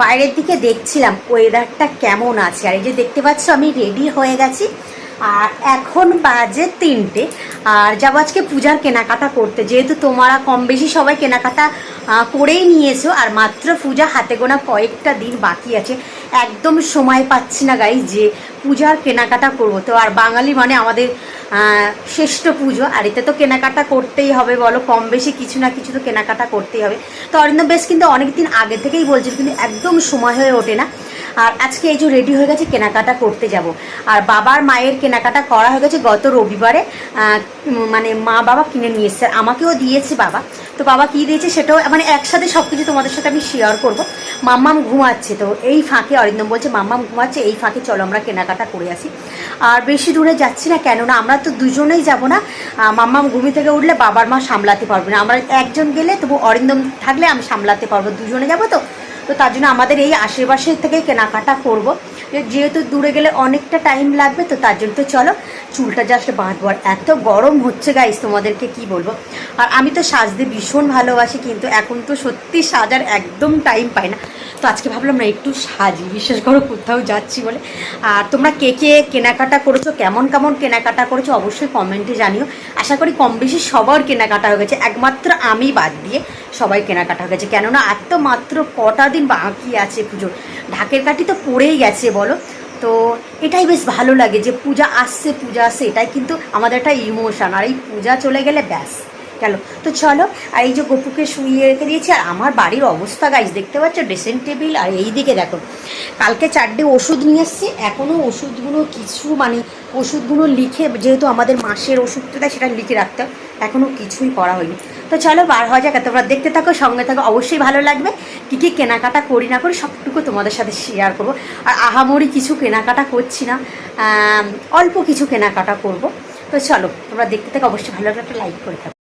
বাইরের দিকে দেখছিলাম ওয়েদারটা কেমন আছে? আর এই যে দেখতে পাচ্ছ, আমি রেডি হয়ে গেছি। আর এখন বাজে তিনটে। আর যাব আজকে পূজার কেনাকাটা করতে। যেহেতু তোমরা কম বেশি সবাই কেনাকাটা করেই নিয়েছো আর মাত্র পূজা হাতে গোনা কয়েকটা দিন বাকি আছে। একদম সময় পাচ্ছি না গাই যে পূজার কেনাকাটা করব। তো আর বাঙালি মানে আমাদের শ্রেষ্ঠ পুজো। আর এতে তো কেনাকাটা করতেই হবে, বলো। কম বেশি কিছু না কিছু তো কেনাকাটা করতেই হবে। তো অরিন্দম, বেশ কিন্তু অনেক দিন আগে থেকেই বলছিল কিন্তু একদম সময় হয়ে ওঠে না। আর আজকে এই যে রেডি হয়ে গেছে, কেনাকাটা করতে যাব। আর বাবার মায়ের কেনাকাটা করা হয়ে গেছে গত রবিবারে। মানে মা বাবা কিনে নিয়ে এসছে। আমাকেও দিয়েছে বাবা। তো বাবা কী দিয়েছে সেটাও মানে একসাথে সব কিছু তোমাদের সাথে আমি শেয়ার করব। মাম্মাম ঘুমাচ্ছে। তো এই ফাঁকে অরিন্দম বলছে, মাম্মাম ঘুমাচ্ছে, এই ফাঁকে চলো আমরা কেনাকাটা করে আসি। আর বেশি দূরে যাচ্ছি না কেননা আমরা তো দুজনেই যাব না। মাম্মাম ঘুমি থেকে উঠলে বাবার মা সামলাতে পারবে না। আমরা একজন গেলে তবু অরিন্দম থাকলে আমি সামলাতে পারব। দুজনে যাব তো? তো তার জন্য আমাদের এই আশেপাশে থেকেই কেনাকাটা করব। যেহেতু দূরে গেলে অনেকটা টাইম লাগবে, তো তার জন্য তো চলো চুলটা জাস্ট বাঁধবো। আর এত গরম হচ্ছে গাইস তোমাদেরকে কি বলব? আর আমি তো সাজতে ভীষণ ভালোবাসি, কিন্তু এখন তো সত্যি সাজার একদম টাইম পাই না। তো আজকে ভাবলাম না, একটু সাজি বিশেষ করে, কোথাও যাচ্ছি বলে। আর তোমরা কে কে কেনাকাটা করেছ, কেমন কেমন কেনাকাটা করেছ, অবশ্যই কমেন্টে জানিও। আশা করি কম বেশি সবার কেনাকাটা হয়ে গেছে, একমাত্র আমি বাদ দিয়ে সবাই কেনাকাটা হয়ে গেছে। কেননা, আর তো মাত্র কটা দিন বাকি আছে পুজোর। ঢাকের কাঠি তো পড়েই গেছে, বলো। তো এটাই বেশ ভালো লাগে যে পূজা আসছে পূজা আসছে, এটাই কিন্তু আমাদের একটা ইমোশান আর এই পূজা চলে গেলে ব্যাস গেল তো চলো, আর এই যে গপুকে শুইয়ে রেখে দিয়েছি, আর আমার বাড়ির অবস্থা গাইজ দেখতে পাচ্ছ? ড্রেসিং টেবিল আর এই দিকে দেখো, কালকে চারটে ওষুধ নিয়ে এসছি এখনও ওষুধগুলো কিছু মানে ওষুধগুলো লিখে, যেহেতু আমাদের মাসের ওষুধটা দেয় সেটা লিখে রাখতে এখনও কিছুই করা হয়নি। তো চলো বার হওয়া যাক তোমরা দেখতে থাকো, সঙ্গে থাকো, অবশ্যই ভালো লাগবে। কী কী কেনাকাটা করি না করি, সবটুকু তোমাদের সাথে শেয়ার করব। আর আহামরি কিছু কেনাকাটা করছি না অল্প কিছু কেনাকাটা করব। তো চলো, তোমরা দেখতে থাকো, অবশ্যই ভালো লাগলে একটা লাইক করে থাকো।